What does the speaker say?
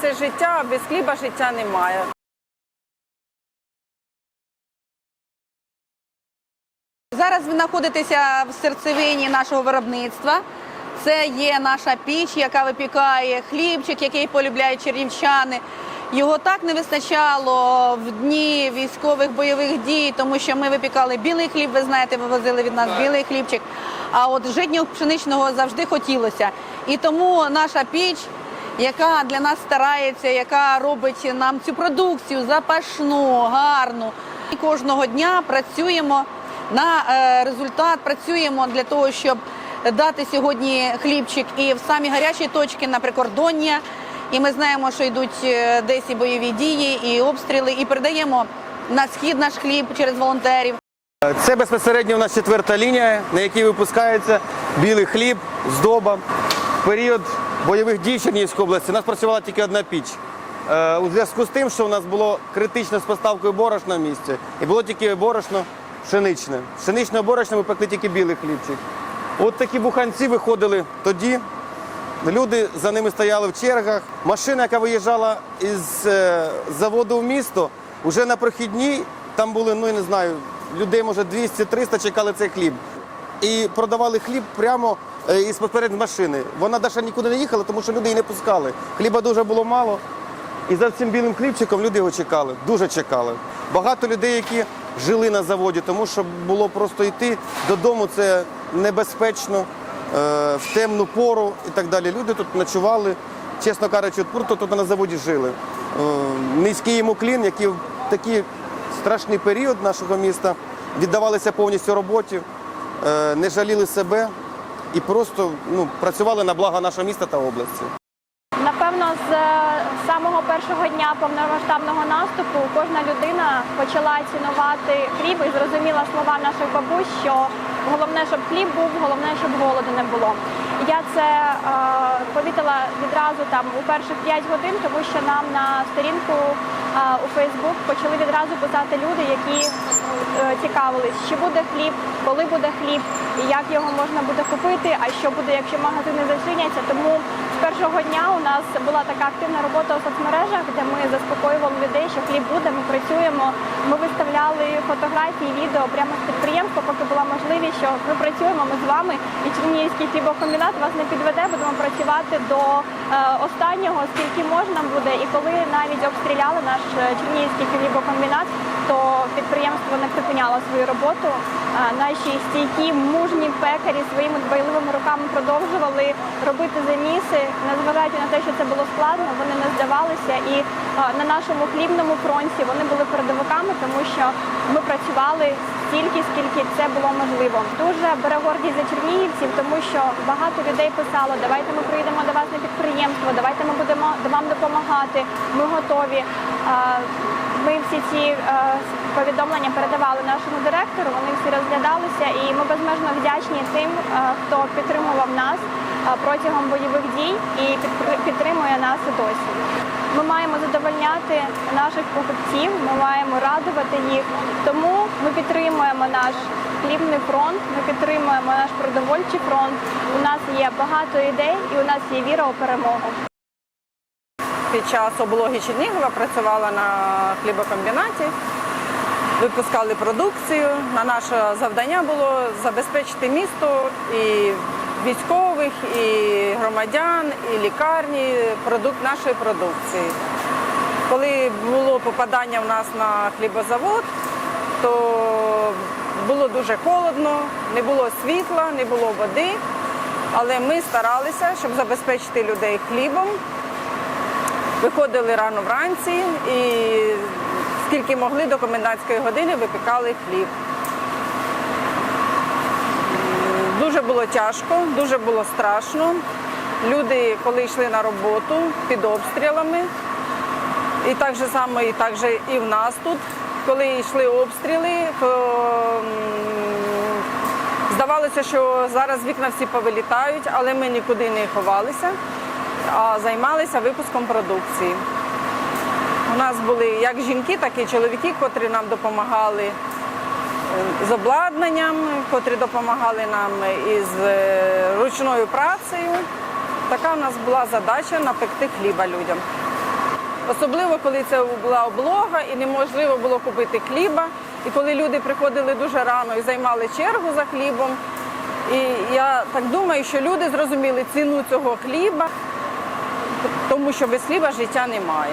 це життя, а без хліба життя немає. Зараз ви знаходитеся в серцевині нашого виробництва. Це є наша піч, яка випікає хлібчик, який полюбляють чернівчани. Його так не вистачало в дні військових бойових дій, тому що ми випікали білий хліб. Ви знаєте, ви возили від нас білий хлібчик. А от житнього пшеничного завжди хотілося. І тому наша піч, яка для нас старається, яка робить нам цю продукцію запашну, гарну. І кожного дня працюємо на е, результат, працюємо для того, щоб дати сьогодні хлібчик і в самі гарячі точки на прикордоння. І ми знаємо, що йдуть е, десь і бойові дії, і обстріли, і передаємо на схід наш хліб через волонтерів. Це безпосередньо у нас четверта лінія, на якій випускається білий хліб, здоба. В період бойових дій в Чернігівській області у нас працювала тільки одна піч. Е, У зв'язку з тим, що у нас було критично з поставкою борошна в місті, і було тільки борошно пшеничне. Пшеничне борошно ми пекли тільки білий хлібчик. От такі буханці виходили тоді. Люди за ними стояли в чергах. Машина, яка виїжджала із е, заводу в місто, вже на прохідній, там були, ну я не знаю, людей, може, 200-300 чекали цей хліб. І продавали хліб прямо е, із поперед машини. Вона навіть нікуди не їхала, тому що люди її не пускали. Хліба дуже було мало. І за цим білим хлібчиком люди його чекали, дуже чекали. Багато людей, які жили на заводі, тому що було просто йти додому, це небезпечно е, в темну пору і так далі. Люди тут ночували, чесно кажучи, просто тут на заводі жили. Е, Низький йому клін, які в такий страшний період нашого міста віддавалися повністю роботі, не жаліли себе і просто ну, працювали на благо нашого міста та області. Напевно, з е, самого першого дня повномасштабного наступу кожна людина почала цінувати хліб і зрозуміла слова наших бабусь, що головне, щоб хліб був, головне, щоб голоду не було. Я це е, помітила відразу там у перших 5 годин, тому що нам на сторінку е, у Фейсбук почали відразу писати люди, які е, цікавились, чи буде хліб, коли буде хліб, і як його можна буде купити, а що буде, якщо магазини зачиняться. Тому першого дня у нас була така активна робота у соцмережах, де ми заспокоювали людей, що хліб буде, ми працюємо. Ми виставляли фотографії, відео прямо з підприємства, поки була можливість, що ми працюємо, ми з вами, і Чернігівський хлібокомбінат вас не підведе, будемо працювати до е, останнього, скільки можна буде. І коли навіть обстріляли наш е, Чернігівський хлібокомбінат, то підприємство не припиняло свою роботу. Е, Наші стійкі, мужні пекарі своїми дбайливими руками продовжували робити заміси, незважаючи на те, що це було складно, вони не здавалися. І е, на нашому хлібному фронті вони були передовиками, тому що ми працювали стільки, скільки це було можливо. Дуже бере гордість за чернігівців, тому що багато людей писало, давайте ми приїдемо до вас на підприємство, давайте ми будемо вам допомагати. Ми готові. Е, Ми всі ці е, повідомлення передавали нашому директору. Вони всі розглядалися, і ми безмежно вдячні тим, е, хто підтримував нас е, протягом бойових дій і підтримує нас досі. Ми маємо задовольняти наших покупців, ми маємо радувати їх. Тому ми підтримуємо наш хлібний фронт, ми підтримуємо наш продовольчий фронт. У нас є багато ідей і у нас є віра у перемогу. Під час облоги Чернігова працювала на хлібокомбінаті, випускали продукцію. На наше завдання було забезпечити місто і військових, і громадян, і лікарні продукт нашої продукції. Коли було попадання в нас на хлібозавод, то було дуже холодно, не було світла, не було води. Але ми старалися, щоб забезпечити людей хлібом. Виходили рано вранці і скільки могли до комендантської години випікали хліб. Дуже було тяжко, дуже було страшно. Люди, коли йшли на роботу під обстрілами, і так же само, і так же і в нас тут, коли йшли обстріли, то здавалося, що зараз вікна всі повилітають, але ми нікуди не ховалися, а займалися випуском продукції. У нас були як жінки, так і чоловіки, котрі нам допомагали е, з обладнанням, котрі допомагали нам із е, ручною працею. Така у нас була задача напекти хліба людям. Особливо, коли це була облога і неможливо було купити хліба. І коли люди приходили дуже рано і займали чергу за хлібом. І я так думаю, що люди зрозуміли ціну цього хліба, тому що без хліба життя немає.